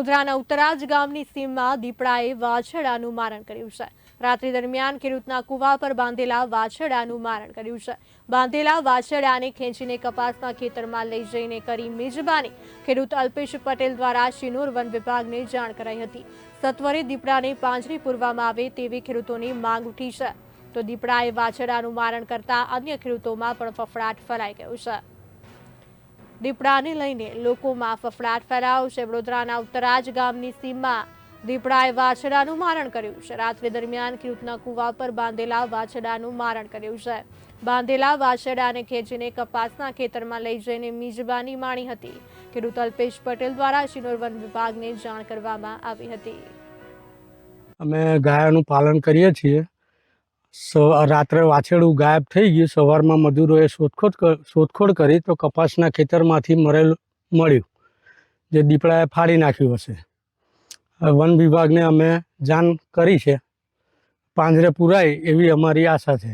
વડોદરાના ઉત્તરાજ ગામની સીમમાં દીપડાએ વાછડાનું મારણ કર્યું છે. રાત્રિ દરમિયાન ખેડૂતના કુવા પર બાંધેલા વાછડાનું મારણ કર્યું છે. બાંધેલા વાછડાને ખેંચીને કપાસના ખેતરમાં લઈ જઈને કરી મેજબાની. ખેડૂત અલ્પેશ પટેલ દ્વારા શિનોર વન વિભાગને જાણ કરાઈ હતી. સત્વરે દીપડાને પાંજરી પૂરવામાં આવે તેવી ખેડૂતોની માંગ ઉઠી છે. તો દીપડાએ વાછડાનું મારણ કરતા અન્ય ખેડૂતોમાં પણ ફફડાટ ફેલાઈ ગયો છે. દીપડાને લઈને લોકોમાં ફફડાટ ફેલાયો વડોદરાના ઉત્તરાજ ગામની સીમમાં દીપડાએ વાછડાનું મારણ કર્યું છે. રાત્રિ દરમિયાન ખેડૂતના કુવા પર બાંધેલા વાછડાનું મારણ કર્યું છે. બાંધેલા વાછડાને ખેંચીને કપાસના ખેતરમાં લઈ જઈને મિજબાની માણી હતી. ખેડૂત અલ્પેશ પટેલ દ્વારા શિનોર વન વિભાગને જાણ કરવામાં આવી હતી. અમે ગાયનું પાલન કરીએ છીએ. રાત્રે વાછેડું ગાયબ થઈ ગયું. સવારમાં મજૂરોએ શોધખોળ શોધખોળ કરી તો કપાસના ખેતરમાંથી મરેલું, મળ્યું, જે દીપડાએ ફાડી નાખ્યું હશે. વન વિભાગને અમે જાણ કરી છે. પાંજરે પુરાય એવી અમારી આશા છે.